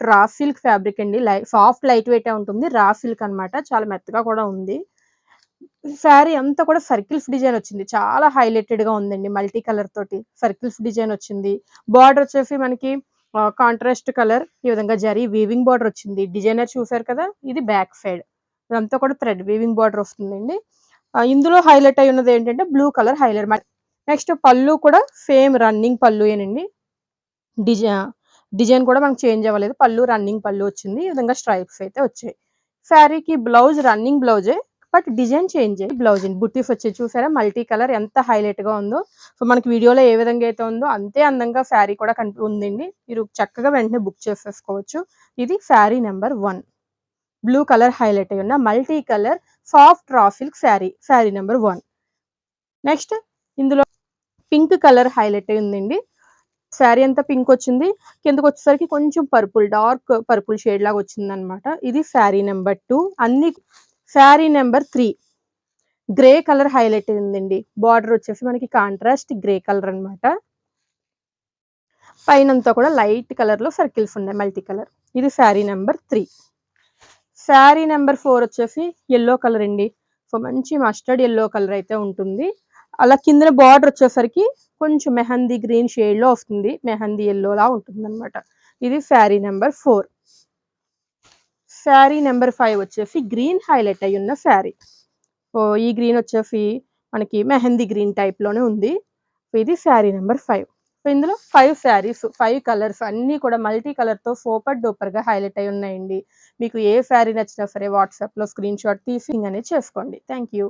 Soft raw silk fabric అండి. లై soft light weight ఉంటుంది. రా సిల్క్ అన్నమాట. చాలా మెత్తగా కూడా ఉంది. శారీ అంతా కూడా సర్కిల్స్ డిజైన్ వచ్చింది. చాలా హైలైటెడ్గా ఉందండి. మల్టీ కలర్ తోటి సర్కిల్స్ డిజైన్ వచ్చింది. బార్డర్ వచ్చేసి మనకి కాంట్రాస్ట్ కలర్ ఈ విధంగా జరీ వీవింగ్ బార్డర్ వచ్చింది. డిజైనర్ చూసారు కదా? ఇది బ్యాక్ సైడ్. ఇదంతా కూడా థ్రెడ్ వీవింగ్ బార్డర్ వస్తుందండి. ఇందులో హైలైట్ అయి ఉన్నది ఏంటంటే బ్లూ కలర్ హైలైట్ నెక్స్ట్ పళ్ళు కూడా సేమ్ రన్నింగ్ పళ్ళు ఏనండి. డిజైన్ డిజైన్ కూడా మనకు చేంజ్ అవ్వలేదు. పళ్ళు రన్నింగ్ పళ్ళు వచ్చింది. ఈ విధంగా స్ట్రైప్స్ అయితే వచ్చాయి. శారీకి బ్లౌజ్ రన్నింగ్ బ్లౌజే బట్ డిజైన్ చేంజ్ అయ్యి బ్లౌజ్ బుట్టీస్ వచ్చి చూసారా? మల్టీ కలర్ ఎంత హైలైట్గా ఉందో. సో మనకి వీడియోలో ఏ విధంగా అయితే ఉందో అంతే అందంగా శారీ కూడా కనిపి ఉందండి. మీరు చక్కగా వెంటనే బుక్ చేసేసుకోవచ్చు. ఇది sari number one. Blue colour highlight అయి ఉన్న multi colour soft raw sari sari number one. Next ఇందులో పింక్ కలర్ హైలైట్ అయి ఉందండి. శారీ అంతా పింక్ వచ్చింది. కిందకు వచ్చేసరికి కొంచెం పర్పుల్ డార్క్ పర్పుల్ షేడ్ లాగా వచ్చింది అనమాట ఇది శారీ నెంబర్ టూ అన్ని sari number three grey colour highlight ఉందండి బార్డర్ వచ్చేసి మనకి కాంట్రాస్ట్ గ్రే కలర్ అన్నమాట. పైనంతా కూడా లైట్ కలర్లో సర్కిల్స్ ఉన్నాయి మల్టీ కలర్ ఇది sari number three sari number four వచ్చేసి ఎల్లో కలర్ అండి. సో మంచి మస్టర్డ్ ఎల్లో కలర్ అయితే ఉంటుంది. అలా కింద బార్డర్ వచ్చేసరికి కొంచెం మెహందీ గ్రీన్ షేడ్లో వస్తుంది. మెహందీ ఎల్లోలా ఉంటుంది అనమాట ఇది ఫ్యారీ number four. Sari number five వచ్చేసి గ్రీన్ హైలైట్ అయి ఉన్న శారీ. ఓ ఈ గ్రీన్ వచ్చేసి మనకి మెహందీ గ్రీన్ టైప్లోనే ఉంది. ఇది శారీ నెంబర్ ఫైవ్. ఇందులో ఫైవ్ శారీస్ ఫైవ్ కలర్స్ అన్ని కూడా మల్టీ కలర్తో సూపర్ డూపర్గా హైలైట్ అయి ఉన్నాయండి. మీకు ఏ శారీ నచ్చినా సరే వాట్సాప్లో స్క్రీన్ షాట్ తీసి అనేది చేసుకోండి. Thank you